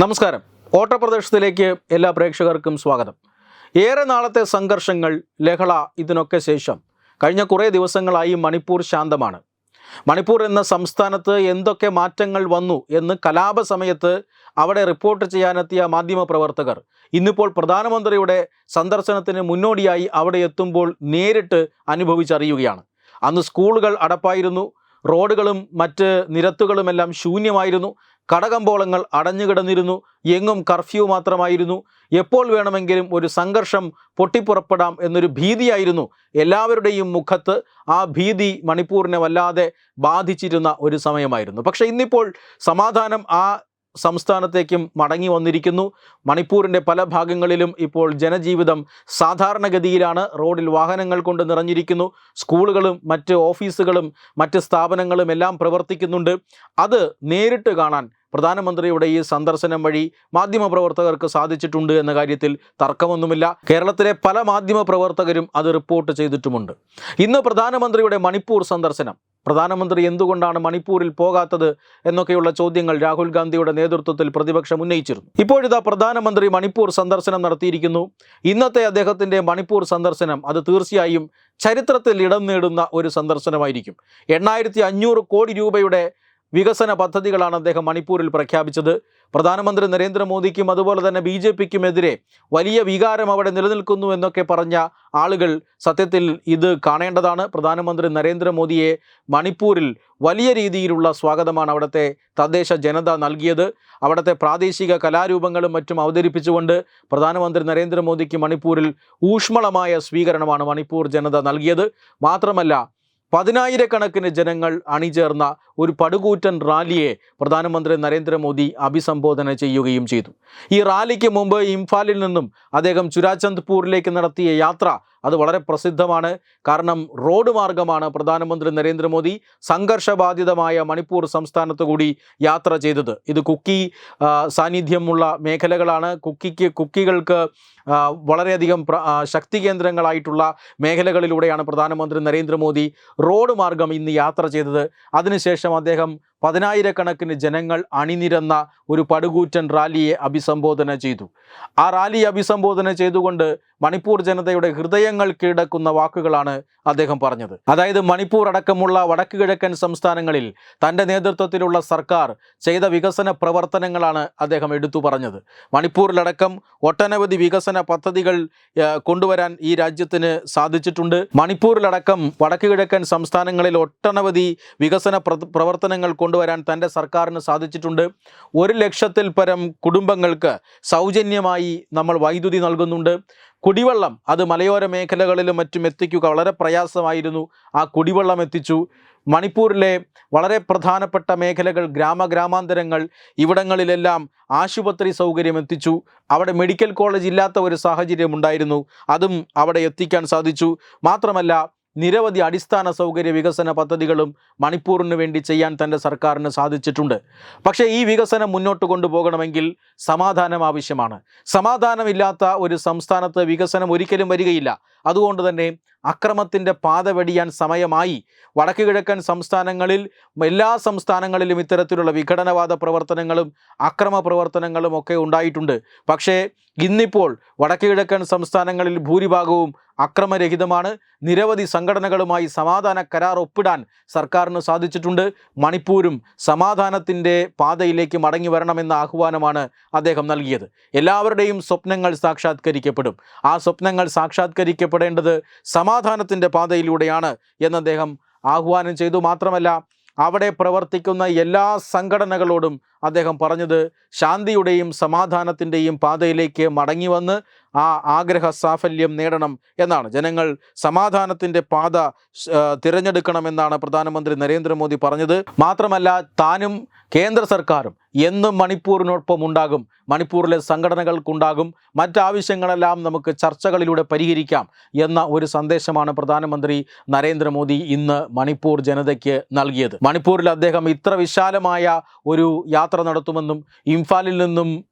നമസ്കാരം. ഓട്ടപ്രദേശത്തിലേക്ക് എല്ലാ പ്രേക്ഷകർക്കും സ്വാഗതം. ഏറെ നാളത്തെ സംഘർഷങ്ങൾ ലഹള ഇതിനൊക്കെ ശേഷം. കഴിഞ്ഞ കുറേ ദിവസങ്ങളായി മണിപ്പൂർ ശാന്തമാണ്. മണിപ്പൂർ എന്ന സംസ്ഥാനത്ത് എന്തൊക്കെ മാറ്റങ്ങൾ വന്നു എന്ന് കലാപ സമയത്ത് അവിടെ റിപ്പോർട്ട് ചെയ്യാനെത്തിയ മാധ്യമപ്രവർത്തകർ ഇന്നിപ്പോൾ പ്രധാനമന്ത്രിയുടെ സന്ദർശനത്തിന് മുന്നോടിയായി അവിടെ എത്തുമ്പോൾ നേരിട്ട് അനുഭവിച്ചറിയുകയാണ്. അന്ന് സ്കൂളുകൾ അടപ്പായിരുന്നു റോഡുകളും മറ്റ് നിരത്തുകളുമെല്ലാം ശൂന്യമായിരുന്നു കടകമ്പോളങ്ങൾ അടഞ്ഞുകിടന്നിരുന്നു. എങ്ങും കർഫ്യൂ മാത്രമായിരുന്നു. എപ്പോൾ വേണമെങ്കിലും ഒരു സംഘർഷം പൊട്ടിപ്പുറപ്പെടാം എന്നൊരു ഭീതിയായിരുന്നു എല്ലാവരുടെയും മുഖത്ത്. ആ ഭീതി മണിപ്പൂരിനെ വല്ലാതെ ബാധിച്ചിരുന്ന ഒരു സമയമായിരുന്നു. പക്ഷേ ഇന്നിപ്പോൾ സമാധാനം ആ സംസ്ഥാനത്തേക്കും മടങ്ങി വന്നിരിക്കുന്നു. മണിപ്പൂരിന്റെ പല ഭാഗങ്ങളിലും ഇപ്പോൾ ജനജീവിതം സാധാരണഗതിയിലാണ്. റോഡിൽ വാഹനങ്ങൾ കൊണ്ട് നിറഞ്ഞിരിക്കുന്നു. സ്കൂളുകളും മറ്റ് ഓഫീസുകളും മറ്റ് സ്ഥാപനങ്ങളും എല്ലാം പ്രവർത്തിക്കുന്നുണ്ട്. അത് നേരിട്ട് കാണാൻ പ്രധാനമന്ത്രിയുടെ ഈ സന്ദർശനം വഴി മാധ്യമപ്രവർത്തകർക്ക് സാധിച്ചിട്ടുണ്ട് എന്ന കാര്യത്തിൽ തർക്കമൊന്നുമില്ല. കേരളത്തിലെ പല മാധ്യമപ്രവർത്തകരും അത് റിപ്പോർട്ട് ചെയ്തിട്ടുമുണ്ട്. ഇന്ന് പ്രധാനമന്ത്രിയുടെ മണിപ്പൂർ സന്ദർശനം പ്രധാനമന്ത്രി എന്തുകൊണ്ടാണ് മണിപ്പൂരിൽ പോകാത്തത് എന്നൊക്കെയുള്ള ചോദ്യങ്ങൾ രാഹുൽ ഗാന്ധിയുടെ നേതൃത്വത്തിൽ പ്രതിപക്ഷം ഉന്നയിച്ചിരുന്നു. ഇപ്പോഴിതാ പ്രധാനമന്ത്രി മണിപ്പൂർ സന്ദർശനം നടത്തിയിരിക്കുന്നു. ഇന്നത്തെ അദ്ദേഹത്തിന്റെ മണിപ്പൂർ സന്ദർശനം അത് തീർച്ചയായും ചരിത്രത്തിൽ ഇടം നേടുന്ന ഒരു സന്ദർശനമായിരിക്കും. എണ്ണായിരത്തി കോടി രൂപയുടെ വികസന പദ്ധതികളാണ് അദ്ദേഹം മണിപ്പൂരിൽ പ്രഖ്യാപിച്ചത്. പ്രധാനമന്ത്രി നരേന്ദ്രമോദിക്കും അതുപോലെ തന്നെ ബി ജെ പിക്കുമെതിരെ വലിയ വികാരം അവിടെ നിലനിൽക്കുന്നു എന്നൊക്കെ പറഞ്ഞ ആളുകൾ സത്യത്തിൽ ഇത് കാണേണ്ടതാണ്. പ്രധാനമന്ത്രി നരേന്ദ്രമോദിയെ മണിപ്പൂരിൽ വലിയ രീതിയിലുള്ള സ്വാഗതമാണ് അവിടുത്തെ തദ്ദേശ ജനത നൽകിയത്. അവിടുത്തെ പ്രാദേശിക കലാരൂപങ്ങളും മറ്റും അവതരിപ്പിച്ചുകൊണ്ട് പ്രധാനമന്ത്രി നരേന്ദ്രമോദിക്ക് മണിപ്പൂരിൽ ഊഷ്മളമായ സ്വീകരണമാണ് മണിപ്പൂർ ജനത നൽകിയത്. മാത്രമല്ല പതിനായിരക്കണക്കിന് ജനങ്ങൾ അണിചേർന്ന ഒരു പടുകൂറ്റൻ റാലിയെ പ്രധാനമന്ത്രി നരേന്ദ്രമോദി അഭിസംബോധന ചെയ്യുകയും ചെയ്തു. ഈ റാലിക്ക് മുമ്പ് ഇംഫാലിൽ നിന്നും അദ്ദേഹം ചുരാചന്ദ്പൂരിലേക്ക് നടത്തിയ യാത്ര അത് വളരെ പ്രസിദ്ധമാണ്. കാരണം റോഡ് മാർഗമാണ് പ്രധാനമന്ത്രി നരേന്ദ്രമോദി സംഘർഷബാധിതമായ മണിപ്പൂർ സംസ്ഥാനത്ത് കൂടി യാത്ര ചെയ്തത്. ഇത് കുക്കി സാന്നിധ്യമുള്ള മേഖലകളാണ്. കുക്കിക്ക് കുക്കികൾക്ക് വളരെയധികം ശക്തി കേന്ദ്രങ്ങളായിട്ടുള്ള മേഖലകളിലൂടെയാണ് പ്രധാനമന്ത്രി നരേന്ദ്രമോദി റോഡ് മാർഗം ഇന്ന് യാത്ര ചെയ്തത്. അതിനുശേഷം അദ്ദേഹം പതിനായിരക്കണക്കിന് ജനങ്ങൾ അണിനിരന്ന ഒരു പടുകൂറ്റൻ റാലിയെ അഭിസംബോധന ചെയ്തു. ആ റാലി അഭിസംബോധന ചെയ്തുകൊണ്ട് മണിപ്പൂർ ജനതയുടെ ഹൃദയങ്ങൾ കീഴടക്കുന്ന വാക്കുകളാണ് അദ്ദേഹം പറഞ്ഞത്. അതായത് മണിപ്പൂർ അടക്കമുള്ള വടക്ക് കിഴക്കൻ സംസ്ഥാനങ്ങളിൽ തന്റെ നേതൃത്വത്തിലുള്ള സർക്കാർ ചെയ്ത വികസന പ്രവർത്തനങ്ങളാണ് അദ്ദേഹം എടുത്തു പറഞ്ഞത്. മണിപ്പൂരിലടക്കം ഒട്ടനവധി വികസന പദ്ധതികൾ കൊണ്ടുവരാൻ ഈ രാജ്യത്തിന് സാധിച്ചിട്ടുണ്ട്. മണിപ്പൂരിലടക്കം വടക്ക് കിഴക്കൻ സംസ്ഥാനങ്ങളിൽ ഒട്ടനവധി വികസന പ്രവർത്തനങ്ങൾ പ്രവർത്തനങ്ങൾ കൊണ്ടുവരാൻ തന്റെ സർക്കാരിന് സാധിച്ചിട്ടുണ്ട്. ഒരു ലക്ഷത്തിൽ പരം കുടുംബങ്ങൾക്ക് സൗജന്യമായി നമ്മൾ വൈദ്യുതി നൽകുന്നുണ്ട്. കുടിവെള്ളം അത് മലയോര മേഖലകളിലും മറ്റും എത്തിക്കുക വളരെ പ്രയാസമായിരുന്നു. ആ കുടിവെള്ളം എത്തിച്ചു. മണിപ്പൂരിലെ വളരെ പ്രധാനപ്പെട്ട മേഖലകൾ ഗ്രാമഗ്രാമാന്തരങ്ങൾ ഇവിടങ്ങളിലെല്ലാം ആശുപത്രി സൗകര്യം എത്തിച്ചു. അവിടെ മെഡിക്കൽ കോളേജ് ഇല്ലാത്ത ഒരു സാഹചര്യം ഉണ്ടായിരുന്നു. അതും അവിടെ എത്തിക്കാൻ സാധിച്ചു. മാത്രമല്ല നിരവധി അടിസ്ഥാന സൗകര്യ വികസന പദ്ധതികളും മണിപ്പൂരിന് വേണ്ടി ചെയ്യാൻ തന്റെ സർക്കാരിന് സാധിച്ചിട്ടുണ്ട്. പക്ഷേ ഈ വികസനം മുന്നോട്ട് കൊണ്ടുപോകണമെങ്കിൽ സമാധാനം ആവശ്യമാണ്. സമാധാനമില്ലാത്ത ഒരു സംസ്ഥാനത്ത് വികസനം ഒരിക്കലും വരികയില്ല. അതുകൊണ്ട് തന്നെ അക്രമത്തിന്റെ പാത വെടിയാൻ സമയമായി. വടക്ക് കിഴക്കൻ സംസ്ഥാനങ്ങളിൽ എല്ലാ സംസ്ഥാനങ്ങളിലും ഇത്തരത്തിലുള്ള വിഘടനവാദ പ്രവർത്തനങ്ങളും അക്രമ പ്രവർത്തനങ്ങളും ഒക്കെ ഉണ്ടായിട്ടുണ്ട്. പക്ഷേ ഇന്നിപ്പോൾ വടക്ക് കിഴക്കൻ സംസ്ഥാനങ്ങളിൽ ഭൂരിഭാഗവും അക്രമരഹിതമാണ്. നിരവധി സംഘടനകളുമായി സമാധാന കരാർ ഒപ്പിടാൻ സർക്കാരിന് സാധിച്ചിട്ടുണ്ട്. മണിപ്പൂരും സമാധാനത്തിന്റെ പാതയിലേക്ക് മടങ്ങി വരണമെന്ന ആഹ്വാനമാണ് അദ്ദേഹം നൽകിയത്. എല്ലാവരുടെയും സ്വപ്നങ്ങൾ സാക്ഷാത്കരിക്കപ്പെടും. ആ സ്വപ്നങ്ങൾ സാക്ഷാത്കരിക്കപ്പെടേണ്ടത് സമാധാനത്തിന്റെ പാതയിലൂടെയാണ് എന്ന് അദ്ദേഹം ആഹ്വാനം ചെയ്തു. മാത്രമല്ല അവിടെ പ്രവർത്തിക്കുന്ന എല്ലാ സംഘടനകളോടും അദ്ദേഹം പറഞ്ഞത് ശാന്തിയുടെയും സമാധാനത്തിന്റെയും പാതയിലേക്ക് മടങ്ങി വന്ന് ആ ആഗ്രഹ സാഫല്യം നേടണം എന്നാണ്. ജനങ്ങൾ സമാധാനത്തിന്റെ പാത തിരഞ്ഞെടുക്കണമെന്നാണ് പ്രധാനമന്ത്രി നരേന്ദ്രമോദി പറഞ്ഞത്. മാത്രമല്ല താനും കേന്ദ്ര സർക്കാരും എന്നും മണിപ്പൂരിനൊപ്പം ഉണ്ടാകും. മണിപ്പൂരിലെ സംഘടനകൾക്കുണ്ടാകും. മറ്റാവശ്യങ്ങളെല്ലാം നമുക്ക് ചർച്ചകളിലൂടെ പരിഹരിക്കാം എന്ന ഒരു സന്ദേശമാണ് പ്രധാനമന്ത്രി നരേന്ദ്രമോദി ഇന്ന് മണിപ്പൂർ ജനതയ്ക്ക് നൽകിയത്. മണിപ്പൂരിൽ അദ്ദേഹം ഇത്ര വിശാലമായ ഒരു യാത്ര നടത്തുമെന്നും ഇംഫാലിൽ നിന്നും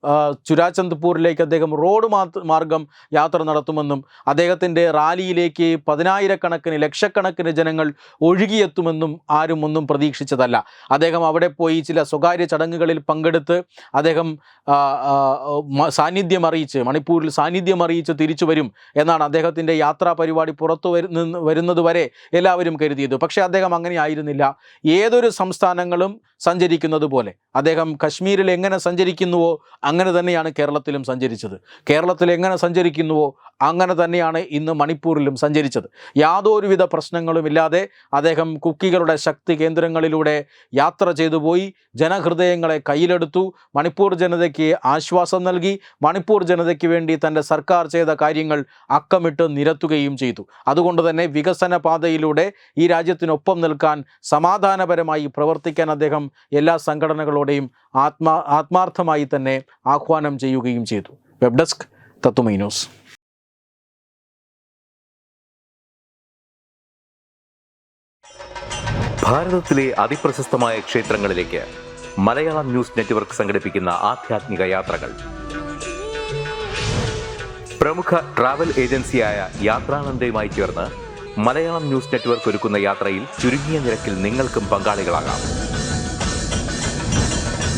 ചുരാചന്ദ്പൂരിലേക്ക് അദ്ദേഹം റോഡ് മാർഗം യാത്ര നടത്തുമെന്നും അദ്ദേഹത്തിന്റെ റാലിയിലേക്ക് പതിനായിരക്കണക്കിന് ലക്ഷക്കണക്കിന് ജനങ്ങൾ ഒഴുകിയെത്തുമെന്നും ആരും ഒന്നും പ്രതീക്ഷിച്ചതല്ല. അദ്ദേഹം അവിടെ പോയി ചില സ്വകാര്യ ചടങ്ങുകളിൽ പങ്കെടുത്ത് അദ്ദേഹം സാന്നിധ്യം അറിയിച്ച് മണിപ്പൂരിൽ സാന്നിധ്യം അറിയിച്ച് തിരിച്ചു വരും എന്നാണ് അദ്ദേഹത്തിന്റെ യാത്രാ പരിപാടി പുറത്തു വരുന്ന വരുന്നത് വരെ എല്ലാവരും കരുതിയത്. പക്ഷേ അദ്ദേഹം അങ്ങനെ ആയിരുന്നില്ല. ഏതൊരു സംസ്ഥാനങ്ങളും സഞ്ചരിക്കുന്നത് പോലെ അദ്ദേഹം കശ്മീരിൽ എങ്ങനെ സഞ്ചരിക്കുന്നുവോ അങ്ങനെ തന്നെയാണ് കേരളത്തിലും സഞ്ചരിച്ചത്. കേരളത്തിൽ എങ്ങനെ സഞ്ചരിക്കുന്നുവോ അങ്ങനെ തന്നെയാണ് ഇന്ന് മണിപ്പൂരിലും സഞ്ചരിച്ചത്. യാതൊരുവിധ പ്രശ്നങ്ങളുമില്ലാതെ അദ്ദേഹം കുക്കികളുടെ ശക്തി കേന്ദ്രങ്ങളിലൂടെ യാത്ര ചെയ്തു പോയി ജനഹൃദയങ്ങളെ കയ്യിലെടുത്തു മണിപ്പൂർ ജനതയ്ക്ക് ആശ്വാസം നൽകി മണിപ്പൂർ ജനതയ്ക്ക് വേണ്ടി തന്റെ സർക്കാർ ചെയ്ത കാര്യങ്ങൾ അക്കമിട്ട് നിരത്തുകയും ചെയ്തു. അതുകൊണ്ട് തന്നെ വികസന പാതയിലൂടെ ഈ രാജ്യത്തിനൊപ്പം നിൽക്കാൻ സമാധാനപരമായി പ്രവർത്തിക്കാൻ അദ്ദേഹം എല്ലാ സംഘടനകളോടെയും ആത്മാ ആത്മാർത്ഥമായി തന്നെ ആഹ്വാനം ചെയ്യുകയും ചെയ്തു. വെബ് ഡെസ്ക് തത്തുമൈ ന്യൂസ്. അതിപ്രശസ്തമായ ക്ഷേത്രങ്ങളിലേക്ക് മലയാളം ന്യൂസ് നെറ്റ്വർക്ക് സംഘടിപ്പിക്കുന്ന യാത്രകൾ. പ്രമുഖ ഏജൻസിയായ യാത്രാനന്ദയുമായി ചേർന്ന് മലയാളം ന്യൂസ് നെറ്റ്വർക്ക് ഒരുക്കുന്ന യാത്രയിൽ ചുരുങ്ങിയ നിരക്കിൽ നിങ്ങൾക്കും പങ്കാളികളാകാം.